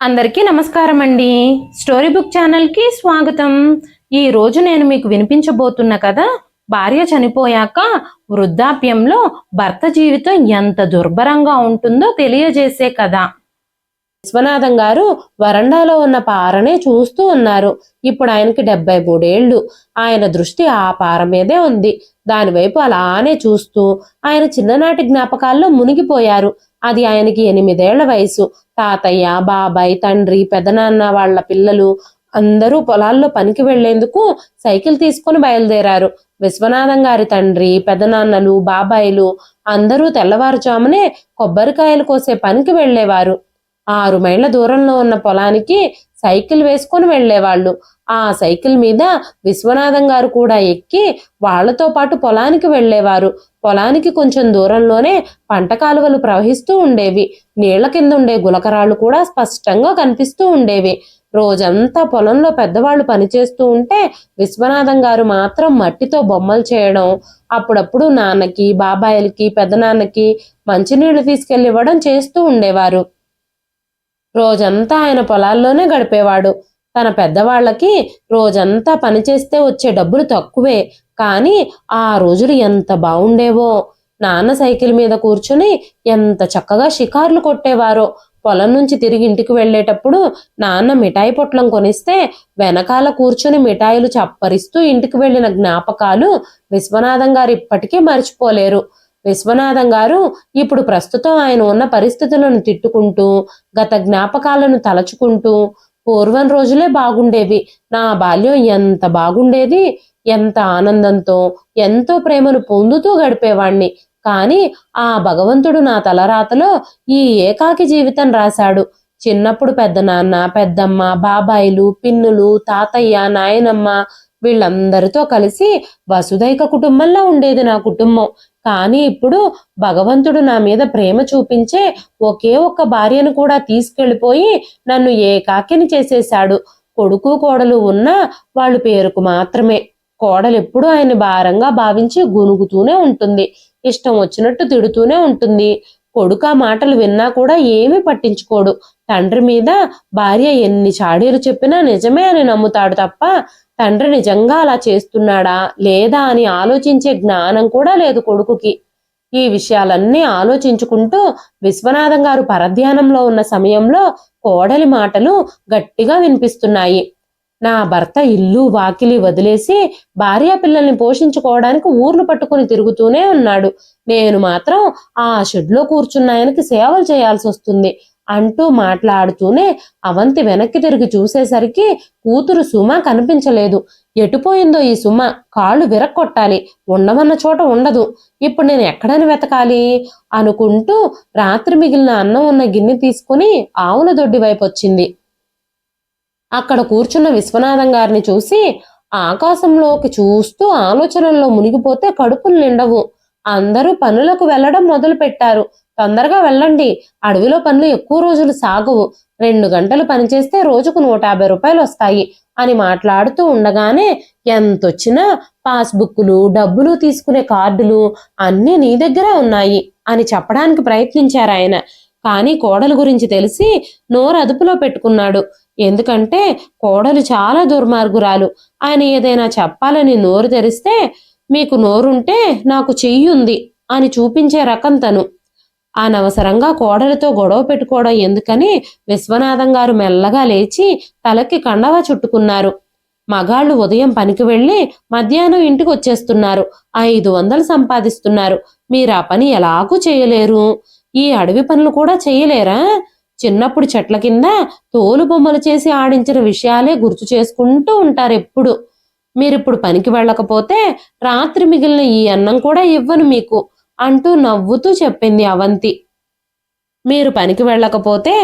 అందరికీ నమస్కారం అండి స్టోరీ బుక్ ఛానల్కి స్వాగతం. ఈ రోజు నేను మీకు వినిపించబోతున్న కథ భార్య చనిపోయాక వృద్ధాప్యంలో భర్త జీవితం ఎంత దుర్భరంగా ఉంటుందో తెలియజేసే కథ. విశ్వనాథం గారు వరండాలో ఉన్న పారనే చూస్తూ ఉన్నారు. ఇప్పుడు ఆయనకి డెబ్బై మూడేళ్ళు ఆయన దృష్టి ఆ పార మీదే ఉంది. దానివైపు అలానే చూస్తూ ఆయన చిన్ననాటి జ్ఞాపకాల్లో మునిగిపోయారు. అది ఆయనకి ఎనిమిదేళ్ళ వయసు. తాతయ్య బాబాయ్ తండ్రి పెదనాన్న వాళ్ళ పిల్లలు అందరూ పొలాల్లో పనికి వెళ్ళేందుకు సైకిల్ తీసుకొని బయలుదేరారు. విశ్వనాథం గారి తండ్రి పెదనాన్నలు బాబాయిలు అందరూ తెల్లవారుజామునే కొబ్బరికాయలు కోసే పనికి వెళ్ళేవారు. ఆరు మైళ్ళ దూరంలో ఉన్న పొలానికి సైకిల్ వేసుకొని వెళ్ళేవాళ్ళు. ఆ సైకిల్ మీద విశ్వనాథం గారు కూడా ఎక్కి వాళ్ళతో పాటు పొలానికి వెళ్ళేవారు. పొలానికి కొంచెం దూరంలోనే పంట కాలువలు ప్రవహిస్తూ ఉండేవి. నీళ్ళ కింద ఉండే గులకరాళ్ళు కూడా స్పష్టంగా కనిపిస్తూ ఉండేవి. రోజంతా పొలంలో పెద్దవాళ్ళు పనిచేస్తూ ఉంటే విశ్వనాథం గారు మాత్రం మట్టితో బొమ్మలు చేయడం అప్పుడప్పుడు నాన్నకి బాబాయిలకి పెద్దనాన్నకి మంచినీళ్ళు తీసుకెళ్ళివ్వడం చేస్తూ ఉండేవారు. రోజంతా ఆయన పొలాల్లోనే గడిపేవాడు. తన పెద్దవాళ్ళకి రోజంతా పనిచేస్తే వచ్చే డబ్బులు తక్కువే. కానీ ఆ రోజులు ఎంత బాగుండేవో. నాన్న సైకిల్ మీద కూర్చుని ఎంత చక్కగా షికార్లు కొట్టేవారో. పొలం నుంచి తిరిగి ఇంటికి వెళ్ళేటప్పుడు నాన్న మిఠాయి పొట్లం కొనిస్తే వెనకాల కూర్చుని మిఠాయిలు చప్పరిస్తూ ఇంటికి వెళ్ళిన జ్ఞాపకాలు విశ్వనాథం గారు ఇప్పటికీ మర్చిపోలేరు. విశ్వనాథం గారు ఇప్పుడు ప్రస్తుతం ఆయన ఉన్న పరిస్థితులను తిట్టుకుంటూ గత జ్ఞాపకాలను తలచుకుంటూ పూర్వం రోజులే బాగుండేవి. నా బాల్యం ఎంత బాగుండేది? ఎంత ఆనందంతో ఎంతో ప్రేమను పొందుతూ గడిపేవాణ్ణి. కానీ ఆ భగవంతుడు నా తలరాతలో ఈ ఏకాకి జీవితం రాశాడు. చిన్నప్పుడు పెద్దనాన్న పెద్దమ్మ బాబాయిలు పిన్నులు తాతయ్య నాయనమ్మ వీళ్ళందరితో కలిసి వసుదైక కుటుంబంలో ఉండేది నా కుటుంబం. కానీ ఇప్పుడు భగవంతుడు నా మీద ప్రేమ చూపించే ఒకే ఒక్క భార్యను కూడా తీసుకెళ్ళిపోయి నన్ను ఏకాకిని చేసేశాడు. కొడుకు కోడలు ఉన్నా వాళ్ళు పేరుకు మాత్రమే. కోడలు ఎప్పుడు ఆయన భారంగా భావించి గునుగుతూనే ఉంటుంది. ఇష్టం వచ్చినట్టు తిడుతూనే ఉంటుంది. కొడుకు ఆ మాటలు విన్నా కూడా ఏమీ పట్టించుకోడు. తండ్రి మీద భార్య ఎన్ని చాడీలు చెప్పినా నిజమే అని నమ్ముతాడు తప్ప తండ్రి నిజంగా అలా చేస్తున్నాడా లేదా అని ఆలోచించే జ్ఞానం కూడా లేదు కొడుకుకి. ఈ విషయాలన్నీ ఆలోచించుకుంటూ విశ్వనాథం గారు పరధ్యానంలో ఉన్న సమయంలో కోడలి మాటలు గట్టిగా వినిపిస్తున్నాయి. నా భర్త ఇల్లు వాకిలి వదిలేసి భార్య పిల్లల్ని పోషించుకోవడానికి ఊర్లు పట్టుకుని తిరుగుతూనే ఉన్నాడు. నేను మాత్రం ఆ షెడ్లో కూర్చున్న ఆయనకి సేవలు చేయాల్సి వస్తుంది అంటూ మాట్లాడుతూనే అవంతి వెనక్కి తిరిగి చూసేసరికి కూతురు సుమ కనిపించలేదు. ఎటుపోయిందో ఈ సుమ? కాళ్ళు విరక్కొట్టాలి. ఉండమన్న చోట ఉండదు. ఇప్పుడు నేను ఎక్కడని వెతకాలి? అనుకుంటూ రాత్రి మిగిలిన అన్నం ఉన్న గిన్నె తీసుకుని ఆవుల దొడ్డి వైపు వచ్చింది. అక్కడ కూర్చున్న విశ్వనాథం గారిని చూసి ఆకాశంలోకి చూస్తూ ఆలోచనల్లో మునిగిపోతే కడుపులు నిండవు. అందరూ పనులకు వెళ్ళడం మొదలు పెట్టారు తొందరగా వెళ్ళండి. అడవిలో పనులు ఎక్కువ రోజులు సాగవు. రెండు గంటలు పనిచేస్తే రోజుకు నూట యాభై రూపాయలు వస్తాయి అని మాట్లాడుతూ ఉండగానే ఎంతొచ్చినా పాస్బుక్లు డబ్బులు తీసుకునే కార్డులు అన్నీ నీ దగ్గరే ఉన్నాయి అని చెప్పడానికి ప్రయత్నించారు ఆయన కానీ కోడలు గురించి తెలిసి నోరు అదుపులో పెట్టుకున్నాడు. ఎందుకంటే కోడలు చాలా దుర్మార్గురాలు. ఆయన ఏదైనా చెప్పాలని నోరు తెరిస్తే మీకు నోరుంటే నాకు చెయ్యుంది అని చూపించే రకం తను. అనవసరంగా కోడలతో గొడవ పెట్టుకోవడం ఎందుకని విశ్వనాథం గారు మెల్లగా లేచి తలకి కండవా చుట్టుకున్నారు. మగాళ్ళు ఉదయం పనికి వెళ్ళి మధ్యాహ్నం ఇంటికి వచ్చేస్తున్నారు. ఐదు వందలు సంపాదిస్తున్నారు. మీరు ఆ పని ఎలాగూ చేయలేరు? ఈ అడవి పనులు కూడా చేయలేరా? చిన్నప్పుడు చెట్ల కింద తోలు బొమ్మలు చేసి ఆడించిన విషయాలే గుర్తు చేసుకుంటూ ఉంటారు ఎప్పుడు. మీరిప్పుడు పనికి వెళ్ళకపోతే రాత్రి మిగిలిన ఈ అన్నం కూడా ఇవ్వను మీకు అంటూ నవ్వుతూ చెప్పింది అవంతి. మీరు పనికి వెళ్ళకపోతే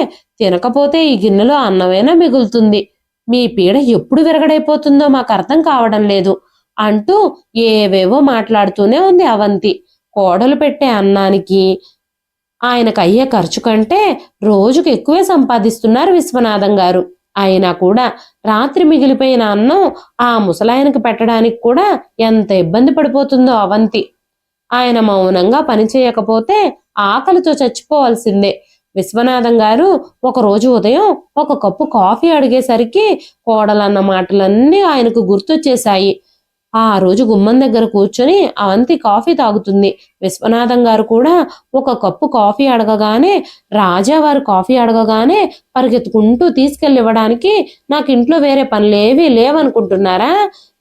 తినకపోతే ఈ గిన్నెలో అన్నమైనా మిగులుతుంది. మీ పీడ ఎప్పుడు విరగడైపోతుందో మాకు అర్థం కావడం లేదు అంటూ ఏవేవో మాట్లాడుతూనే ఉంది అవంతి. కోడలు పెట్టే అన్నానికి ఆయనకు అయ్యే ఖర్చు కంటే రోజుకు ఎక్కువే సంపాదిస్తున్నారు విశ్వనాథం గారు. అయినా కూడా రాత్రి మిగిలిపోయిన అన్నం ఆ ముసలాయనకి పెట్టడానికి కూడా ఎంత ఇబ్బంది పడిపోతుందో అవంతి. ఆయన మౌనంగా పనిచేయకపోతే ఆకలితో చచ్చిపోవాల్సిందే. విశ్వనాథం గారు ఒక రోజు ఉదయం ఒక కప్పు కాఫీ అడిగేసరికి కోడలన్న మాటలన్నీ ఆయనకు గుర్తొచ్చేశాయి. ఆ రోజు గుమ్మం దగ్గర కూర్చొని అవంతి కాఫీ తాగుతుంది. విశ్వనాథం గారు కూడా ఒక కప్పు కాఫీ అడగగానే రాజా వారు కాఫీ అడగగానే పరిగెత్తుకుంటూ తీసుకెళ్ళి ఇవ్వడానికి నాకు ఇంట్లో వేరే పనులేవి లేవనుకుంటున్నారా?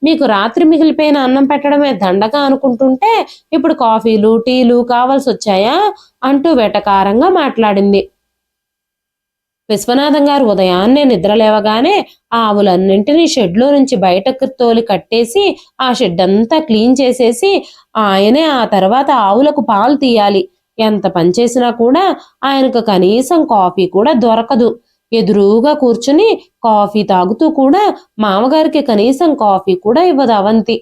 మీకు రాత్రి మిగిలిపోయిన అన్నం పెట్టడమే దండగా అనుకుంటుంటే ఇప్పుడు కాఫీలు టీలు కావాల్సి వచ్చాయా అంటూ వెటకారంగా మాట్లాడింది. విశ్వనాథం గారు ఉదయాన్నే నిద్ర లేవగానే ఆవులన్నింటినీ షెడ్లో నుంచి బయటకు తోలి కట్టేసి ఆ షెడ్ అంతా క్లీన్ చేసేసి ఆయనే ఆ తర్వాత ఆవులకు పాలు తీయాలి. ఎంత పనిచేసినా కూడా ఆయనకు కనీసం కాఫీ కూడా దొరకదు. ఎదురుగా కూర్చుని కాఫీ తాగుతూ కూడా మామగారికి కనీసం కాఫీ కూడా ఇవ్వదు అవంతి.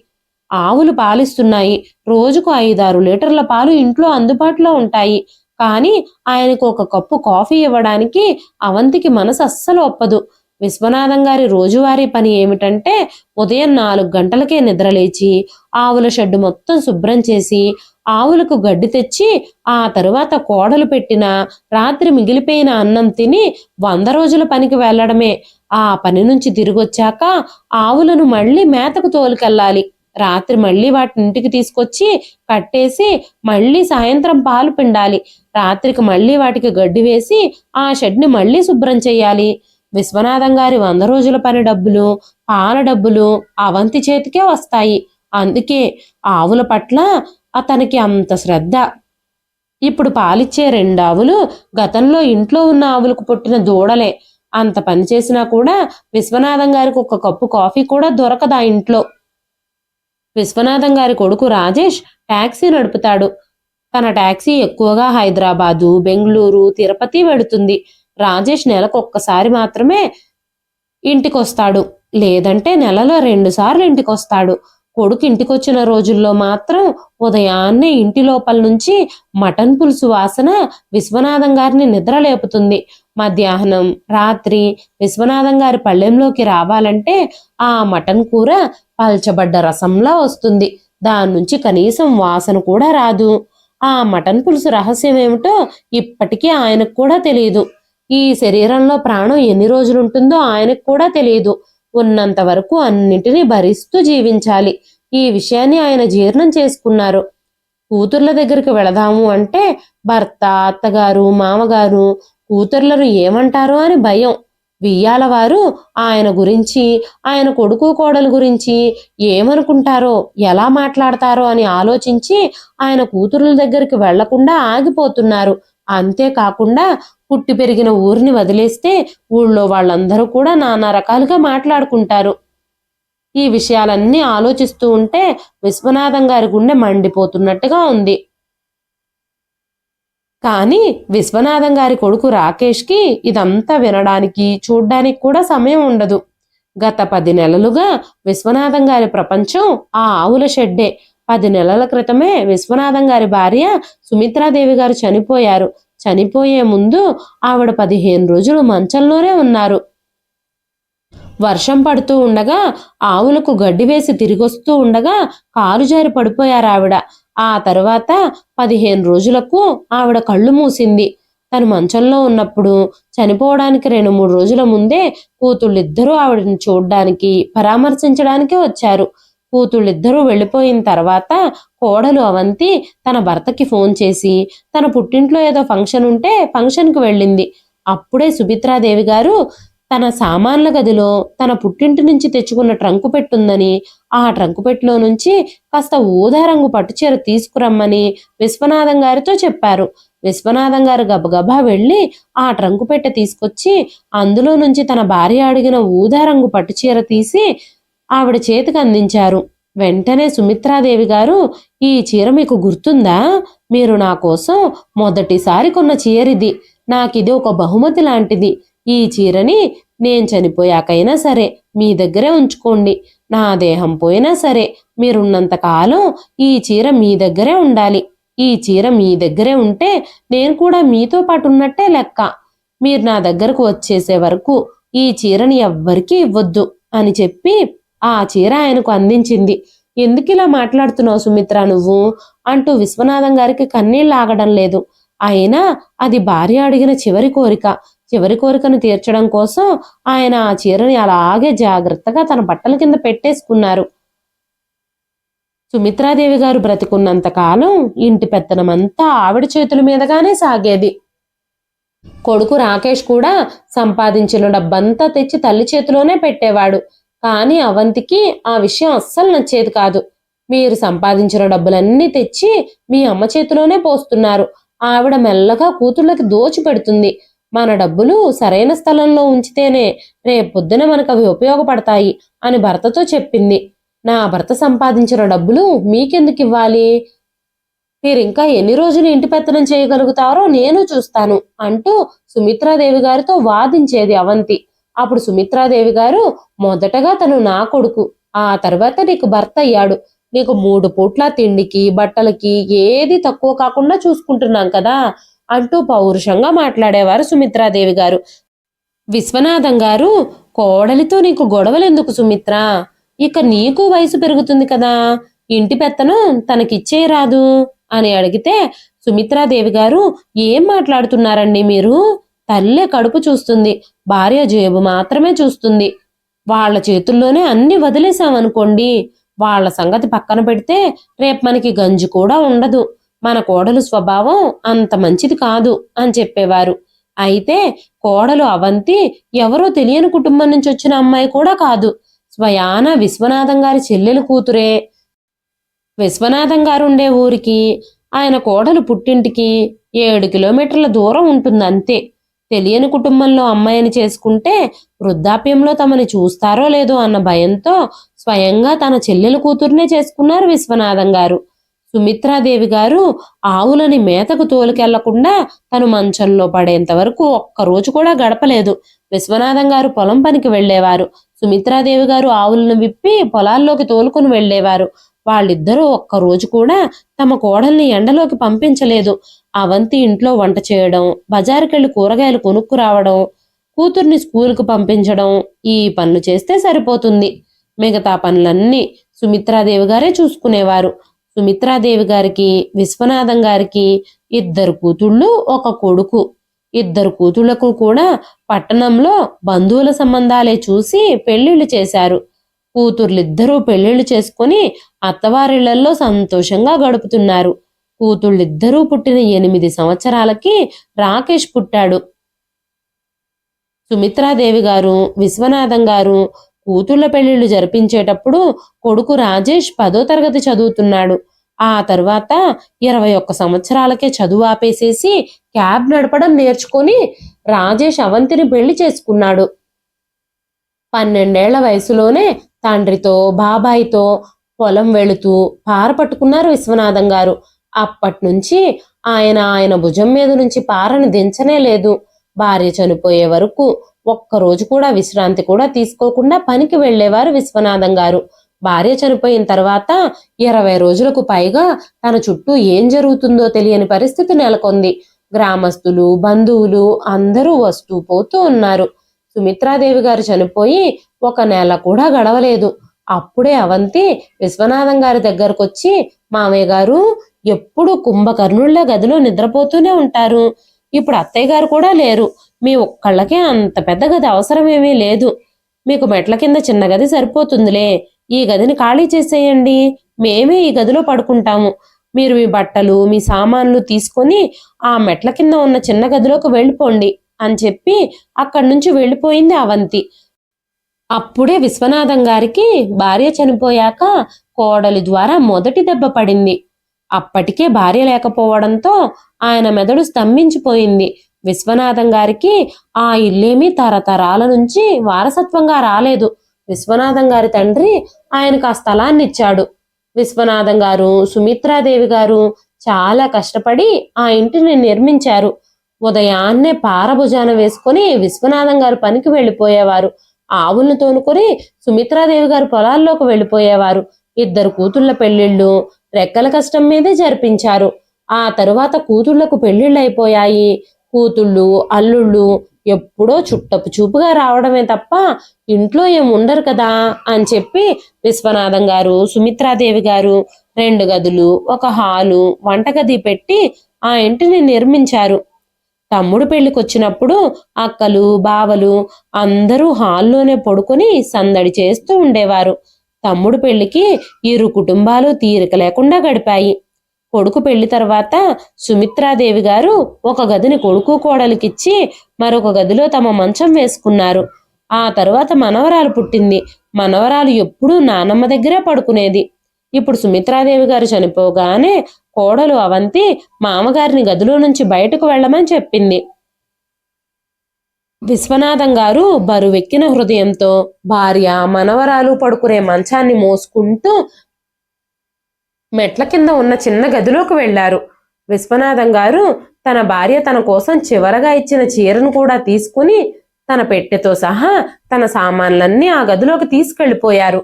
ఆవులు పాలిస్తున్నాయి. రోజుకు ఐదారు లీటర్ల పాలు ఇంట్లో అందుబాటులో ఉంటాయి. కానీ ఆయనకు ఒక కప్పు కాఫీ ఇవ్వడానికి అవంతికి మనసు అస్సలు ఒప్పదు. విశ్వనాథం గారి రోజువారీ పని ఏమిటంటే ఉదయం నాలుగు గంటలకే నిద్రలేచి ఆవుల షెడ్డు మొత్తం శుభ్రం చేసి ఆవులకు గడ్డి తెచ్చి ఆ తరువాత కోడలు పెట్టిన రాత్రి మిగిలిపోయిన అన్నం తిని వంద రోజుల పనికి వెళ్ళడమే. ఆ పని నుంచి తిరిగొచ్చాక ఆవులను మళ్ళీ మేతకు తోలుకెళ్ళాలి. రాత్రి మళ్ళీ వాటిని ఇంటికి తీసుకొచ్చి కట్టేసి మళ్ళీ సాయంత్రం పాలు పిండాలి. రాత్రికి మళ్ళీ వాటికి గడ్డి వేసి ఆ షెడ్ని మళ్ళీ శుభ్రం చేయాలి. విశ్వనాథం గారి వంద రోజుల పని డబ్బులు పాల డబ్బులు అవంతి చేతికే వస్తాయి. అందుకే ఆవుల పట్ల అతనికి అంత శ్రద్ధ. ఇప్పుడు పాలిచ్చే రెండు ఆవులు గతంలో ఇంట్లో ఉన్న ఆవులకు పుట్టిన దూడలే. అంత పని చేసినా కూడా విశ్వనాథం గారికి ఒక కప్పు కాఫీ కూడా దొరకదా ఇంట్లో. విశ్వనాథం గారి కొడుకు రాజేష్ టాక్సీ నడుపుతాడు. తన టాక్సీ ఎక్కువగా హైదరాబాదు బెంగళూరు తిరుపతి వెడుతుంది రాజేష్ నెలకు ఒక్కసారి మాత్రమే ఇంటికొస్తాడు. లేదంటే నెలలో రెండు సార్లు ఇంటికొస్తాడు. కొడుకు ఇంటికొచ్చిన రోజుల్లో మాత్రం ఉదయాన్నే ఇంటి లోపల నుంచి మటన్ పులుసు వాసన విశ్వనాథం గారిని నిద్ర లేపుతుంది. మధ్యాహ్నం రాత్రి విశ్వనాథం గారి పళ్ళెంలోకి రావాలంటే ఆ మటన్ కూర పల్చబడ్డ రసంలా వస్తుంది. దాని నుంచి కనీసం వాసన కూడా రాదు. ఆ మటన్ పులుసు రహస్యం ఏమిటో ఇప్పటికీ ఆయనకు కూడా తెలియదు ఈ శరీరంలో ప్రాణం ఎన్ని రోజులు ఉంటుందో ఆయనకు కూడా తెలియదు ఉన్నంత వరకు అన్నింటినీ భరిస్తూ జీవించాలి. ఈ విషయాన్ని ఆయన జీర్ణం చేసుకున్నారు. కూతుర్ల దగ్గరికి వెళదాము అంటే భర్త అత్తగారు మామగారు కూతుర్లను ఏమంటారో అని భయం. బియ్యాల వారు ఆయన గురించి ఆయన కొడుకు కోడలు గురించి ఏమనుకుంటారో ఎలా మాట్లాడతారో అని ఆలోచించి ఆయన కూతురుల దగ్గరికి వెళ్ళకుండా ఆగిపోతున్నారు. అంతేకాకుండా పుట్టి పెరిగిన ఊరిని వదిలేస్తే ఊళ్ళో వాళ్ళందరూ కూడా నానా రకాలుగా మాట్లాడుకుంటారు. ఈ విషయాలన్నీ ఆలోచిస్తూ ఉంటే విశ్వనాథం గారి గుండె మండిపోతున్నట్టుగా ఉంది. కానీ విశ్వనాథం గారి కొడుకు రాకేష్కి ఇదంతా వినడానికి చూడ్డానికి కూడా సమయం ఉండదు. గత పది నెలలుగా విశ్వనాథం గారి ప్రపంచం ఆ ఆవుల షెడ్డే. పది నెలల క్రితమే విశ్వనాథం గారి భార్య సుమిత్రాదేవి గారు చనిపోయారు. చనిపోయే ముందు ఆవిడ పదిహేను రోజులు మంచంలోనే ఉన్నారు. వర్షం పడుతూ ఉండగా ఆవులకు గడ్డి వేసి తిరిగొస్తూ ఉండగా కాలు జారి పడిపోయారు ఆవిడ. ఆ తర్వాత పదిహేను రోజులకు ఆవిడ కళ్ళు మూసింది. తను మంచంలో ఉన్నప్పుడు చనిపోవడానికి రెండు మూడు రోజుల ముందే కూతుళ్ళిద్దరూ ఆవిడని చూడడానికి పరామర్శించడానికి వచ్చారు. కూతుళ్ళిద్దరూ వెళ్ళిపోయిన తర్వాత కోడలు అవంతి తన భర్తకి ఫోన్ చేసి తన పుట్టింట్లో ఏదో ఫంక్షన్ ఉంటే ఫంక్షన్కి వెళ్ళింది. అప్పుడే సుభిత్రాదేవి గారు తన సామాన్ల గదిలో తన పుట్టింటి నుంచి తెచ్చుకున్న ట్రంకు పెట్టుందని ఆ ట్రంకు పెట్టులో నుంచి కాస్త ఊదారంగు పట్టుచీర తీసుకురమ్మని విశ్వనాథం గారితో చెప్పారు. విశ్వనాథం గారు గబగబా వెళ్ళి ఆ ట్రంకు పెట్టె తీసుకొచ్చి అందులో నుంచి తన భార్య అడిగిన ఊదారంగు పట్టుచీర తీసి ఆవిడ చేతికి అందించారు. వెంటనే సుమిత్రాదేవి గారు ఈ చీర మీకు గుర్తుందా? మీరు నా కోసం మొదటిసారి కొన్న చీరిది. నాకిది ఒక బహుమతి లాంటిది. ఈ చీరని నేను చనిపోయాకైనా సరే మీ దగ్గరే ఉంచుకోండి. నా దేహం పోయినా సరే మీరున్నంతకాలం ఈ చీర మీ దగ్గరే ఉండాలి. ఈ చీర మీ దగ్గరే ఉంటే నేను కూడా మీతో పాటు ఉన్నట్టే లెక్క. మీరు నా దగ్గరకు వచ్చేసే వరకు ఈ చీరని ఎవ్వరికీ ఇవ్వద్దు అని చెప్పి ఆ చీర ఆయనకు అందించింది. ఎందుకు ఇలా మాట్లాడుతున్నావు సుమిత్ర నువ్వు? అంటూ విశ్వనాథం గారికి కన్నీళ్ళు ఆగడం లేదు. అయినా అది భార్య అడిగిన చివరి కోరిక. చివరి కోరికను తీర్చడం కోసం ఆయన ఆ చీరని అలాగే జాగ్రత్తగా తన బట్టల కింద పెట్టేసుకున్నారు. సుమిత్రాదేవి గారు బ్రతికున్నంత కాలం ఇంటి పెత్తనమంతా ఆవిడ చేతుల మీదగానే సాగేది. కొడుకు రాకేష్ కూడా సంపాదించిన డబ్బంతా తెచ్చి తల్లి చేతిలోనే పెట్టేవాడు. కానీ అవంతికి ఆ విషయం అస్సలు నచ్చేది కాదు. మీరు సంపాదించిన డబ్బులన్నీ తెచ్చి మీ అమ్మ చేతిలోనే పోస్తున్నారు. ఆవిడ మెల్లగా కూతుళ్ళకి దోచి పెడుతుంది. మన డబ్బులు సరైన స్థలంలో ఉంచితేనే రేపొద్దున మనకు అవి ఉపయోగపడతాయి అని భర్తతో చెప్పింది. నా భర్త సంపాదించిన డబ్బులు మీకెందుకు ఇవ్వాలి? మీరు ఇంకా ఎన్ని రోజులు ఇంటి పెత్తనం చేయగలుగుతారో నేను చూస్తాను అంటూ సుమిత్రాదేవి గారితో వాదించేది అవంతి. అప్పుడు సుమిత్రాదేవి గారు మొదటగా తను నా కొడుకు ఆ తర్వాత నీకు భర్త అయ్యాడు. నీకు మూడు పూట్ల తిండికి బట్టలకి ఏది తక్కువ కాకుండా చూసుకుంటున్నాం కదా అంటూ పౌరుషంగా మాట్లాడేవారు సుమిత్రాదేవి గారు. విశ్వనాథం గారు కోడలితో నీకు గొడవలెందుకు సుమిత్ర? ఇక నీకు వయసు పెరుగుతుంది కదా ఇంటి పెత్తనం తనకిచ్చే రాదు అని అడిగితే సుమిత్రాదేవి గారు ఏం మాట్లాడుతున్నారండి మీరు? తల్లే కడుపు చూస్తుంది. భార్య జేబు మాత్రమే చూస్తుంది. వాళ్ళ చేతుల్లోనే అన్ని వదిలేసామనుకోండి వాళ్ళ సంగతి పక్కన పెడితే రేపు మనకి గంజి కూడా ఉండదు. మన కోడలు స్వభావం అంత మంచిది కాదు అని చెప్పేవారు. అయితే కోడలు అవంతి ఎవరో తెలియని కుటుంబం నుంచి వచ్చిన అమ్మాయి కూడా కాదు. స్వయాన విశ్వనాథం గారి చెల్లెలు కూతురే. విశ్వనాథం గారు ఉండే ఊరికి ఆయన కోడలు పుట్టింటికి ఏడు కిలోమీటర్ల దూరం ఉంటుంది అంతే తెలియని కుటుంబంలో అమ్మాయిని చేసుకుంటే వృద్ధాప్యంలో తమని చూస్తారో లేదో అన్న భయంతో స్వయంగా తన చెల్లెలు కూతుర్నే చేసుకున్నారు విశ్వనాథం గారు. సుమిత్రాదేవి గారు ఆవులని మేతకు తోలుకెళ్ళకుండా తను మంచంలో పడేంత వరకు ఒక్క రోజు కూడా గడపలేదు. విశ్వనాథం గారు పొలం పనికి వెళ్ళేవారు సుమిత్రాదేవి గారు ఆవులను విప్పి పొలాల్లోకి తోలుకుని వెళ్ళేవారు వాళ్ళిద్దరూ ఒక్క రోజు కూడా తమ కోడల్ని ఎండలోకి పంపించలేదు. అవంతి ఇంట్లో వంట చేయడం బజారుకెళ్ళి కూరగాయలు కొనుక్కు రావడం కూతుర్ని స్కూల్కు పంపించడం ఈ పనులు చేస్తే సరిపోతుంది. మిగతా పనులన్నీ సుమిత్రాదేవి గారే చూసుకునేవారు. సుమిత్రాదేవి గారికి విశ్వనాథం గారికి ఇద్దరు కూతుళ్ళు ఒక కొడుకు. ఇద్దరు కూతుళ్ళకు కూడా పట్టణంలో బంధువుల సంబంధాలే చూసి పెళ్ళిళ్ళు చేశారు. కూతుర్లిద్దరూ పెళ్ళిళ్ళు చేసుకుని అత్తవారిళ్ళల్లో సంతోషంగా గడుపుతున్నారు. కూతుళ్ళిద్దరూ పుట్టిన ఎనిమిది సంవత్సరాలకి రాకేష్ పుట్టాడు. సుమిత్రాదేవి గారు విశ్వనాథం గారు కూతుళ్ళ పెళ్ళిళ్ళు జరిపించేటప్పుడు కొడుకు రాజేష్ పదో తరగతి చదువుతున్నాడు. ఆ తర్వాత ఇరవై ఒక్క సంవత్సరాలకే చదువు ఆపేసేసి క్యాబ్ నడపడం నేర్చుకొని రాజేష్ అవంతిని పెళ్ళి చేసుకున్నాడు. పన్నెండేళ్ళ వయసులోనే తండ్రితో బాబాయితో పొలం వెళుతూ పార పట్టుకున్నారు విశ్వనాథం గారు. అప్పటి నుంచి ఆయన ఆయన భుజం మీద నుంచి పారను దించనే లేదు. భార్య చనిపోయే వరకు ఒక్క రోజు కూడా విశ్రాంతి కూడా తీసుకోకుండా పనికి వెళ్ళేవారు విశ్వనాథం గారు. భార్య చనిపోయిన తర్వాత ఇరవై రోజులకు పైగా తన చుట్టూ ఏం జరుగుతుందో తెలియని పరిస్థితి నెలకొంది. గ్రామస్తులు బంధువులు అందరూ వస్తూ పోతూ ఉన్నారు. సుమిత్రాదేవి గారు చనిపోయి ఒక నెల కూడా గడవలేదు. అప్పుడే అవంతి విశ్వనాథం గారి దగ్గరకొచ్చి మామయ్య గారు ఎప్పుడు కుంభకర్ణుళ్ళ గదిలో నిద్రపోతూనే ఉంటారు. ఇప్పుడు అత్తయ్య గారు కూడా లేరు. మీ ఒక్కళ్ళకే అంత పెద్ద గది అవసరమేమీ లేదు. మీకు మెట్ల కింద చిన్న గది సరిపోతుందిలే. ఈ గదిని ఖాళీ చేసేయండి. మేమే ఈ గదిలో పడుకుంటాము. మీరు మీ బట్టలు మీ సామాన్లు తీసుకొని ఆ మెట్ల కింద ఉన్న చిన్న గదిలోకి వెళ్ళిపోండి అని చెప్పి అక్కడి నుంచి వెళ్ళిపోయింది అవంతి. అప్పుడే విశ్వనాథం గారికి భార్య చనిపోయాక కోడలి ద్వారా మొదటి దెబ్బ పడింది. అప్పటికే భార్య లేకపోవడంతో ఆయన మెదడు స్తంభించిపోయింది. విశ్వనాథం గారికి ఆ ఇల్లేమీ తరతరాల నుంచి వారసత్వంగా రాలేదు. విశ్వనాథం గారి తండ్రి ఆయనకు ఆ స్థలాన్ని ఇచ్చాడు విశ్వనాథం గారు సుమిత్రాదేవి గారు చాలా కష్టపడి ఆ ఇంటిని నిర్మించారు. ఉదయాన్నే పారభుజాన వేసుకొని విశ్వనాథం గారు పనికి వెళ్ళిపోయేవారు. ఆవులను తోనుకొని సుమిత్రాదేవి గారు పొలాల్లోకి వెళ్ళిపోయేవారు. ఇద్దరు కూతుళ్ళ పెళ్ళిళ్ళు రెక్కల కష్టం మీదే జరిపించారు. ఆ తరువాత కూతుళ్ళకు పెళ్ళిళ్ళు అయిపోయాయి కూతుళ్ళు అల్లుళ్ళు ఎప్పుడో చుట్టపు చూపుగా రావడమే తప్ప ఇంట్లో ఏం ఉండరు కదా అని చెప్పి విశ్వనాథం గారు సుమిత్రాదేవి గారు రెండు గదులు ఒక హాలు వంటగది పెట్టి ఆ ఇంటిని నిర్మించారు. తమ్ముడు పెళ్ళికొచ్చినప్పుడు అక్కలు బావలు అందరూ హాల్లోనే పడుకొని సందడి చేస్తూ ఉండేవారు. తమ్ముడు పెళ్ళికి ఇరు కుటుంబాలు తీరిక లేకుండా గడిపాయి. కొడుకు పెళ్ళి తర్వాత సుమిత్రాదేవి గారు ఒక గదిని కొడుకు కోడలికిచ్చి మరొక గదిలో తమ మంచం వేసుకున్నారు. ఆ తర్వాత మనవరాలు పుట్టింది. మనవరాలు ఎప్పుడూ నానమ్మ దగ్గరే పడుకునేది. ఇప్పుడు సుమిత్రాదేవి గారు చనిపోగానే కోడలు అవంతి మామగారిని గదిలో నుంచి బయటకు వెళ్ళమని చెప్పింది. విశ్వనాథం గారు బరువెక్కిన హృదయంతో భార్య మనవరాలు పడుకునే మంచాన్ని మోసుకుంటూ మెట్ల కింద ఉన్న చిన్న గదిలోకి వెళ్ళారు విశ్వనాథం గారు తన భార్య తన కోసం చివరగా ఇచ్చిన చీరను కూడా తీసుకుని తన పెట్టెతో సహా తన సామాన్లన్నీ ఆ గదిలోకి తీసుకెళ్ళిపోయారు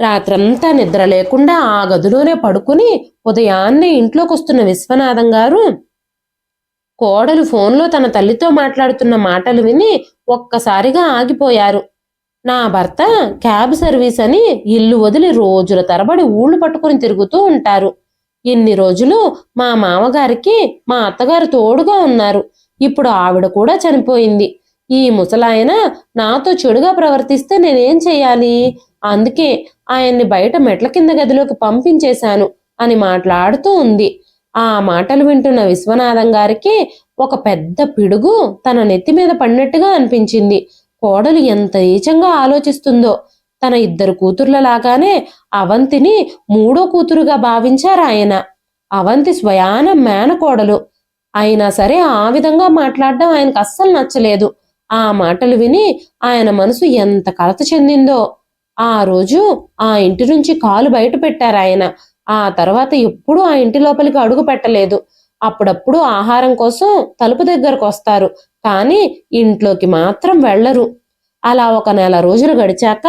రాత్రంతా నిద్ర లేకుండా ఆ గదిలోనే పడుకుని ఉదయాన్నే ఇంట్లోకి వస్తున్న విశ్వనాథం గారు కోడలు ఫోన్లో తన తల్లితో మాట్లాడుతున్న మాటలు విని ఒక్కసారిగా ఆగిపోయారు. నా భర్త క్యాబ్ సర్వీస్ అని ఇల్లు వదిలి రోజుల తరబడి ఊళ్ళు పట్టుకుని తిరుగుతూ ఉంటారు. ఇన్ని రోజులు మా మామగారికి మా అత్తగారు తోడుగా ఉన్నారు. ఇప్పుడు ఆవిడ కూడా చనిపోయింది. ఈ ముసలాయన నాతో చెడుగా ప్రవర్తిస్తే నేనేం చేయాలి? అందుకే ఆయన్ని బయట మెట్ల కింద గదిలోకి పంపించేశాను అని మాట్లాడుతూ ఉంది. ఆ మాటలు వింటున్న విశ్వనాథం గారికి ఒక పెద్ద పిడుగు తన నెత్తి మీద పడినట్టుగా అనిపించింది. కోడలు ఎంత నీచంగా ఆలోచిస్తుందో. తన ఇద్దరు కూతుర్లలాగానే అవంతిని మూడో కూతురుగా భావించారు ఆయన. అవంతి స్వయాన మేనకోడలు అయినా సరే ఆ విధంగా మాట్లాడడం ఆయనకు అస్సలు నచ్చలేదు. ఆ మాటలు విని ఆయన మనసు ఎంత కలత చెందిందో. ఆ రోజు ఆ ఇంటి నుంచి కాలు బయట పెట్టారు ఆయన. ఆ తర్వాత ఎప్పుడూ ఆ ఇంటి లోపలికి అడుగు పెట్టలేదు. అప్పుడప్పుడు ఆహారం కోసం తలుపు దగ్గరకు వస్తారు. కానీ ఇంట్లోకి మాత్రం వెళ్ళరు. అలా ఒక నెల రోజులు గడిచాక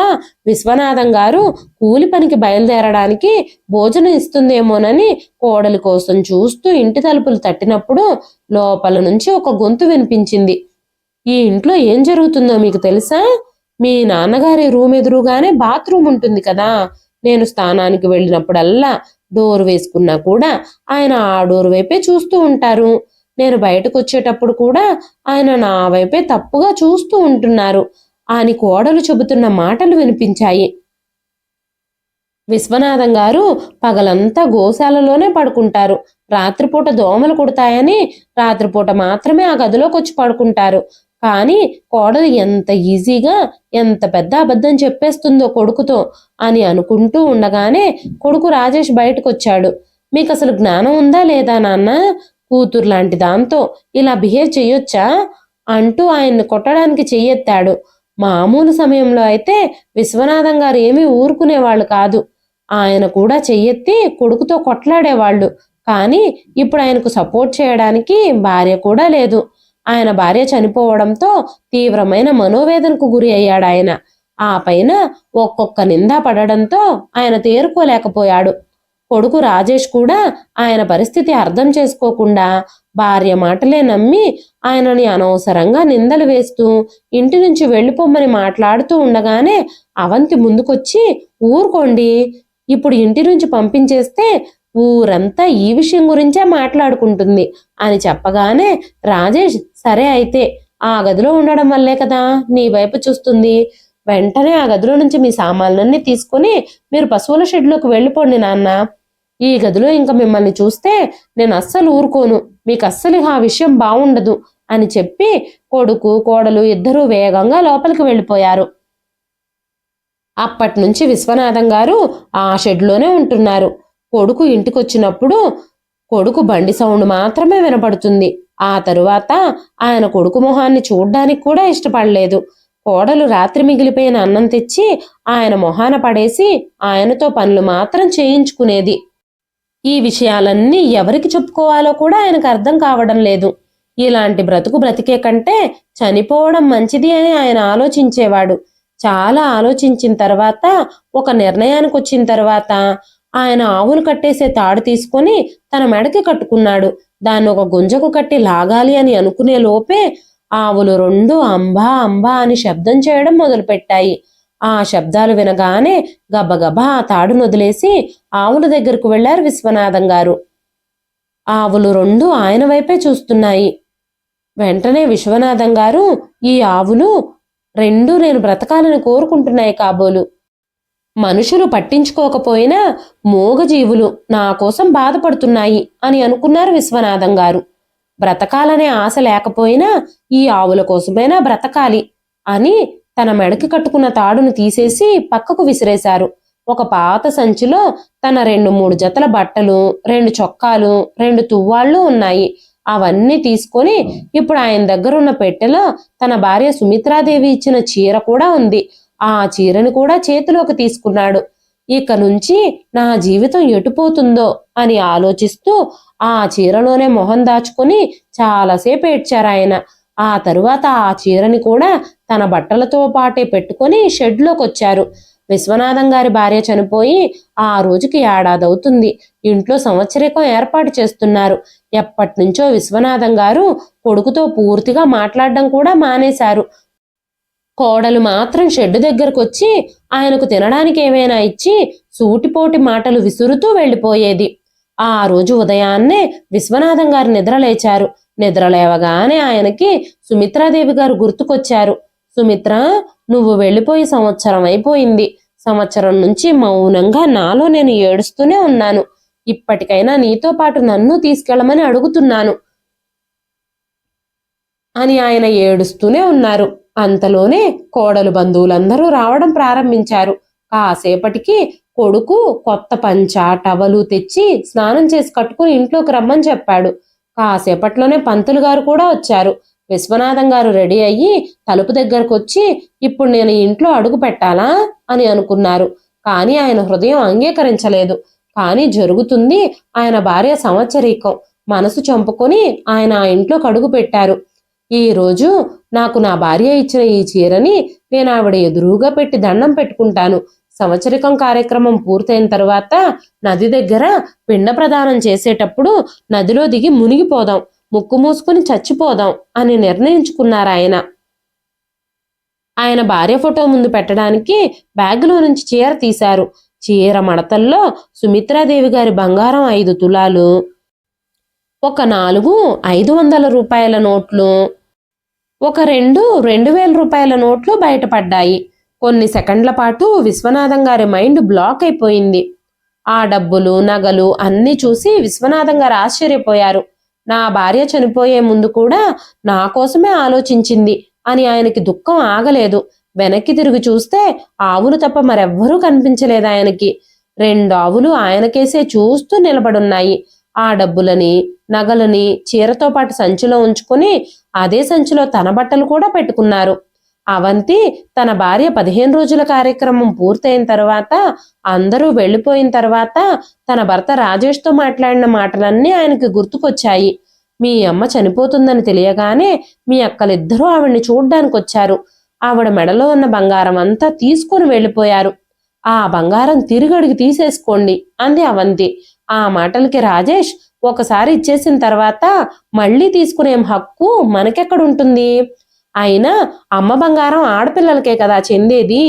విశ్వనాథం గారు కూలి పనికి బయలుదేరడానికి భోజనం ఇస్తుందేమోనని కోడలి కోసం చూస్తూ ఇంటి తలుపులు తట్టినప్పుడు లోపల నుంచి ఒక గొంతు వినిపించింది. ఈ ఇంట్లో ఏం జరుగుతుందో మీకు తెలుసా? మీ నాన్నగారి రూమ్ ఎదురుగానే బాత్రూమ్ ఉంటుంది కదా. నేను స్థానానికి వెళ్ళినప్పుడల్లా డోర్ వేసుకున్నా కూడా ఆయన ఆ డోర్ వైపే చూస్తూ ఉంటారు. నేను బయటకు వచ్చేటప్పుడు కూడా ఆయన నా వైపే తప్పుగా చూస్తూ ఉంటున్నారు. అని కోడలు చెబుతున్న మాటలు వినిపించాయి. విశ్వనాథం గారు పగలంతా గోశాలలోనే పడుకుంటారు. రాత్రిపూట దోమలు కుడతాయని రాత్రిపూట మాత్రమే ఆ గదిలోకి వచ్చి పడుకుంటారు. కానీ కోడలు ఎంత ఈజీగా ఎంత పెద్ద అబద్ధం చెప్పేస్తుందో కొడుకుతో అని అనుకుంటూ ఉండగానే కొడుకు రాజేష్ బయటకు వచ్చాడు మీకు అసలు జ్ఞానం ఉందా లేదా నాన్న? కూతురు లాంటి దాంతో ఇలా బిహేవ్ చేయొచ్చా అంటూ ఆయన్ని కొట్టడానికి చెయ్యెత్తాడు. మామూలు సమయంలో అయితే విశ్వనాథం గారు ఏమీ ఊరుకునేవాళ్ళు కాదు. ఆయన కూడా చెయ్యెత్తి కొడుకుతో కొట్లాడేవాళ్ళు. కానీ ఇప్పుడు ఆయనకు సపోర్ట్ చేయడానికి భార్య కూడా లేదు. ఆయన భార్య చనిపోవడంతో తీవ్రమైన మనోవేదనకు గురి అయ్యాడు ఆయన. ఆ పైన ఒక్కొక్క నింద పడడంతో ఆయన తేరుకోలేకపోయాడు. కొడుకు రాజేష్ కూడా ఆయన పరిస్థితి అర్థం చేసుకోకుండా భార్య మాటలే నమ్మి ఆయనని అనవసరంగా నిందలు వేస్తూ ఇంటి నుంచి వెళ్ళిపోమ్మని మాట్లాడుతూ ఉండగానే అవంతి ముందుకొచ్చి ఊరుకోండి ఇప్పుడు ఇంటి నుంచి పంపించేస్తే ఊరంతా ఈ విషయం గురించే మాట్లాడుకుంటుంది అని చెప్పగానే రాజేష్ సరే అయితే ఆ గదిలో ఉండడం వల్లే కదా నీ వైపు చూస్తుంది. వెంటనే ఆ గదిలో నుంచి మీ సామాన్లన్నీ తీసుకొని మీరు పశువుల షెడ్లోకి వెళ్ళిపోండి నాన్న. ఈ గదిలో ఇంకా మిమ్మల్ని చూస్తే నేను అస్సలు ఊరుకోను. మీకు అస్సలు ఆ విషయం బాగుండదు అని చెప్పి కొడుకు కోడలు ఇద్దరూ వేగంగా లోపలికి వెళ్ళిపోయారు. అప్పటి నుంచి విశ్వనాథం గారు ఆ షెడ్లోనే ఉంటున్నారు. కొడుకు ఇంటికొచ్చినప్పుడు కొడుకు బండి సౌండ్ మాత్రమే వినపడుతుంది. ఆ తరువాత ఆయన కొడుకు మొహాన్ని చూడ్డానికి కూడా ఇష్టపడలేదు. కోడలు రాత్రి మిగిలిపోయిన అన్నం తెచ్చి ఆయన మొహాన పడేసి ఆయనతో పనులు మాత్రం చేయించుకునేది. ఈ విషయాలన్నీ ఎవరికి చెప్పుకోవాలో కూడా ఆయనకు అర్థం కావడం లేదు. ఇలాంటి బ్రతుకు బ్రతికే కంటే చనిపోవడం మంచిది అని ఆయన ఆలోచించేవాడు. చాలా ఆలోచించిన తర్వాత ఒక నిర్ణయానికి వచ్చిన తర్వాత ఆయన ఆవులు కట్టేసే తాడు తీసుకొని తన మెడకి కట్టుకున్నాడు. దాన్ని ఒక గుంజకు కట్టి లాగాలి అని అనుకునే లోపే ఆవులు రెండు అంబా అంబా అని శబ్దం చేయడం మొదలుపెట్టాయి. ఆ శబ్దాలు వినగానే గబగబా ఆ తాడును వదిలేసి ఆవుల దగ్గరకు వెళ్ళారు విశ్వనాథం గారు. ఆవులు రెండు ఆయన వైపే చూస్తున్నాయి. వెంటనే విశ్వనాథం గారు ఈ ఆవులు రెండు నేను బ్రతకాలని కోరుకుంటున్నాయి కాబోలు. మనుషులు పట్టించుకోకపోయినా మూగజీవులు నా కోసం బాధపడుతున్నాయి అని అనుకున్నారు విశ్వనాథం గారు. బ్రతకాలనే ఆశ లేకపోయినా ఈ ఆవుల కోసమైనా బ్రతకాలి అని తన మెడకి కట్టుకున్న తాడును తీసేసి పక్కకు విసిరేశారు. ఒక పాత సంచిలో తన రెండు మూడు జతల బట్టలు రెండు చొక్కాలు రెండు తువ్వాళ్ళు ఉన్నాయి. అవన్నీ తీసుకొని ఇప్పుడు ఆయన దగ్గర ఉన్న పెట్టెలో తన భార్య సుమిత్రాదేవి ఇచ్చిన చీర కూడా ఉంది. ఆ చీరని కూడా చేతిలోకి తీసుకున్నాడు. ఇక నుంచి నా జీవితం ఎటుపోతుందో అని ఆలోచిస్తూ ఆ చీరలోనే మొహం దాచుకొని చాలాసేపు ఏడ్చారు ఆయన. ఆ తరువాత ఆ చీరని కూడా తన బట్టలతో పాటే పెట్టుకొని షెడ్లోకి వచ్చారు విశ్వనాథం గారి భార్య చనిపోయి ఆ రోజుకి ఏడాది అవుతుంది ఇంట్లో సంవత్సరికం ఏర్పాటు చేస్తున్నారు. ఎప్పటి నుంచో విశ్వనాథం గారు కొడుకుతో పూర్తిగా మాట్లాడడం కూడా మానేశారు. కోడలు మాత్రం షెడ్డు దగ్గరకు వచ్చి ఆయనకు తినడానికి ఏమైనా ఇచ్చి సూటిపోటి మాటలు విసురుతూ వెళ్ళిపోయేది. ఆ రోజు ఉదయాన్నే విశ్వనాథం గారు నిద్రలేచారు నిద్రలేవగానే ఆయనకి సుమిత్రాదేవి గారు గుర్తుకొచ్చారు. సుమిత్ర నువ్వు వెళ్ళిపోయి సంవత్సరం అయిపోయింది. సంవత్సరం నుంచి మౌనంగా నాలో నేను ఏడుస్తూనే ఉన్నాను. ఇప్పటికైనా నీతో పాటు నన్ను తీసుకెళ్ళమని అడుగుతున్నాను అని ఆయన ఏడుస్తూనే ఉన్నారు. అంతలోనే కోడలు బంధువులందరూ రావడం ప్రారంభించారు. కాసేపటికి కొడుకు కొత్త పంచ టవలు తెచ్చి స్నానం చేసి కట్టుకుని ఇంట్లోకి రమ్మని చెప్పాడు. కాసేపట్లోనే పంతులు గారు కూడా వచ్చారు. విశ్వనాథం గారు రెడీ అయ్యి తలుపు దగ్గరకు వచ్చి ఇప్పుడు నేను ఇంట్లో అడుగు పెట్టాలా? అని అనుకున్నారు. కానీ ఆయన హృదయం అంగీకరించలేదు. కానీ జరుగుతుంది ఆయన భార్య సంవత్సరీకం మనసు చంపుకొని ఆయన ఆ ఇంట్లోకి అడుగు పెట్టారు. ఈ రోజు నాకు నా భార్య ఇచ్చిన ఈ చీరని నేను ఆవిడ ఎదురుగా పెట్టి దండం పెట్టుకుంటాను. సంవత్సరికం కార్యక్రమం పూర్తయిన తర్వాత నది దగ్గర పిండ ప్రదానం చేసేటప్పుడు నదిలో దిగి మునిగిపోదాం ముక్కు మూసుకుని చచ్చిపోదాం అని నిర్ణయించుకున్నారు ఆయన. ఆయన భార్య ఫోటో ముందు పెట్టడానికి బ్యాగులో నుంచి చీర తీశారు. చీర మడతల్లో సుమిత్రాదేవి గారి బంగారం ఐదు తులాలు. ఒక నాలుగు ఐదు వందల రూపాయల నోట్లు ఒక రెండు రెండు వేల రూపాయల నోట్లు బయటపడ్డాయి. కొన్ని సెకండ్ల పాటు విశ్వనాథం గారి మైండ్ బ్లాక్ అయిపోయింది. ఆ డబ్బులు నగలు అన్నీ చూసి విశ్వనాథం గారు ఆశ్చర్యపోయారు. నా భార్య చనిపోయే ముందు కూడా నా కోసమే ఆలోచించింది అని ఆయనకి దుఃఖం ఆగలేదు. వెనక్కి తిరిగి చూస్తే ఆవులు తప్ప మరెవ్వరూ కనిపించలేదు ఆయనకి. రెండు ఆవులు ఆయనకేసే చూస్తూ నిలబడున్నాయి. ఆ డబ్బులని నగలని చీరతో పాటు సంచిలో ఉంచుకొని అదే సంచిలో తన బట్టలు కూడా పెట్టుకున్నారు. అవంతి తన భార్య పదిహేను రోజుల కార్యక్రమం పూర్తయిన తర్వాత అందరూ వెళ్ళిపోయిన తర్వాత తన భర్త రాజేష్తో మాట్లాడిన మాటలన్నీ ఆయనకి గుర్తుకొచ్చాయి. మీ అమ్మ చనిపోతుందని తెలియగానే మీ అక్కలిద్దరూ ఆవిడ్ని చూడ్డానికి వచ్చారు ఆవిడ మెడలో ఉన్న బంగారం అంతా తీసుకుని వెళ్ళిపోయారు. ఆ బంగారం తిరిగడికి తీసేసుకోండి అంది అవంతి. ఆ మాటలకి రాజేష్ ఒకసారి ఇచ్చేసిన తర్వాత మళ్ళీ తీసుకునే హక్కు మనకెక్కడుంటుంది? అయినా అమ్మ బంగారం ఆడపిల్లలకే కదా చెందేది?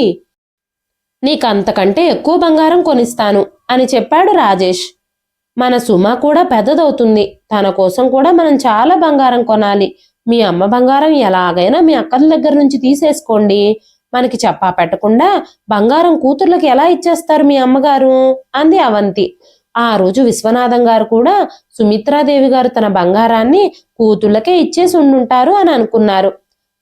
నీకంతకంటే ఎక్కువ బంగారం కొనిస్తాను అని చెప్పాడు రాజేష్. మన సుమ కూడా పెద్దదవుతుంది. తన కోసం కూడా మనం చాలా బంగారం కొనాలి. మీ అమ్మ బంగారం ఎలాగైనా మీ అక్కల దగ్గర నుంచి తీసేసుకోండి. మనకి చెప్పా పెట్టకుండా బంగారం కూతుర్లకు ఎలా ఇచ్చేస్తారు మీ అమ్మగారు? అంది అవంతి. ఆ రోజు విశ్వనాథం గారు కూడా సుమిత్రాదేవి గారు తన బంగారాన్ని కూతుళ్ళకే ఇచ్చేసి ఉండుంటారు అని అనుకున్నారు.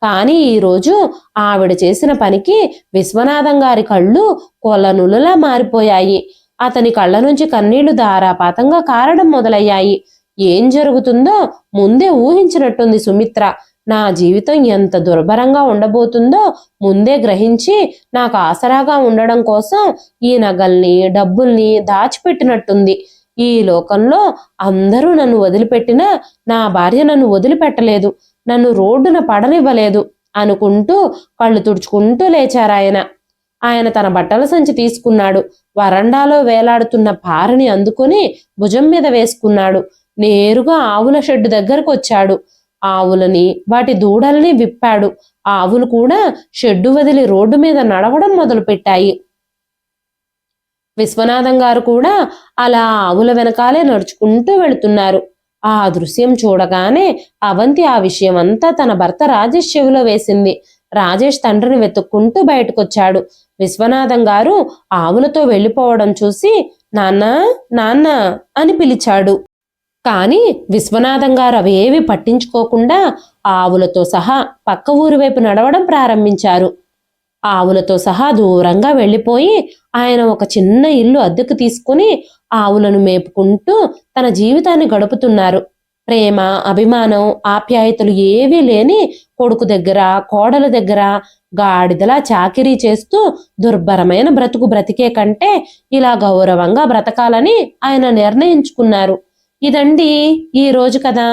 కానీ ఈ రోజు ఆవిడ చేసిన పనికి విశ్వనాథం గారి కళ్ళు కొలనులలా మారిపోయాయి. అతని కళ్ళ నుంచి కన్నీళ్ళు ధారాపాతంగా కారడం మొదలయ్యాయి. ఏం జరుగుతుందో ముందే ఊహించినట్టుంది సుమిత్ర. నా జీవితం ఎంత దుర్భరంగా ఉండబోతుందో ముందే గ్రహించి నాకు ఆసరాగా ఉండడం కోసం ఈ నగల్ని డబ్బుల్ని దాచిపెట్టినట్టుంది. ఈ లోకంలో అందరూ నన్ను వదిలిపెట్టినా నా భార్య నన్ను వదిలిపెట్టలేదు. నన్ను రోడ్డున పడనివ్వలేదు అనుకుంటూ కళ్ళు తుడుచుకుంటూ లేచారాయన ఆయన. తన బట్టల సంచి తీసుకున్నాడు. వరండాలో వేలాడుతున్న పారని అందుకొని భుజం మీద వేసుకున్నాడు. నేరుగా ఆవుల షెడ్డు దగ్గరకు వచ్చాడు ఆవులని వాటి దూడల్ని విప్పాడు. ఆవులు కూడా షెడ్డు వదిలి రోడ్డు మీద నడవడం మొదలుపెట్టాయి. విశ్వనాథం గారు కూడా అలా ఆవుల వెనకాలే నడుచుకుంటూ వెళుతున్నారు. ఆ దృశ్యం చూడగానే అవంతి ఆ విషయం అంతా తన భర్త రాజేష్ చెవిలో వేసింది. రాజేష్ తండ్రిని వెతుక్కుంటూ బయటకొచ్చాడు. విశ్వనాథం గారు ఆవులతో వెళ్ళిపోవడం చూసి నాన్న నాన్న అని పిలిచాడు. కానీ విశ్వనాథం గారు అవేవి పట్టించుకోకుండా ఆవులతో సహా పక్క ఊరి వైపు నడవడం ప్రారంభించారు. ఆవులతో సహా దూరంగా వెళ్ళిపోయి ఆయన ఒక చిన్న ఇల్లు అద్దెకు తీసుకుని ఆవులను మేపుకుంటూ తన జీవితాన్ని గడుపుతున్నారు. ప్రేమ అభిమానం ఆప్యాయతలు ఏవీ లేని కొడుకు దగ్గర కోడల దగ్గర గాడిదలా చాకిరీ చేస్తూ దుర్భరమైన బ్రతుకు బ్రతికే కంటే ఇలా గౌరవంగా బ్రతకాలని ఆయన నిర్ణయించుకున్నారు. ఇదండి ఈ రోజు కదా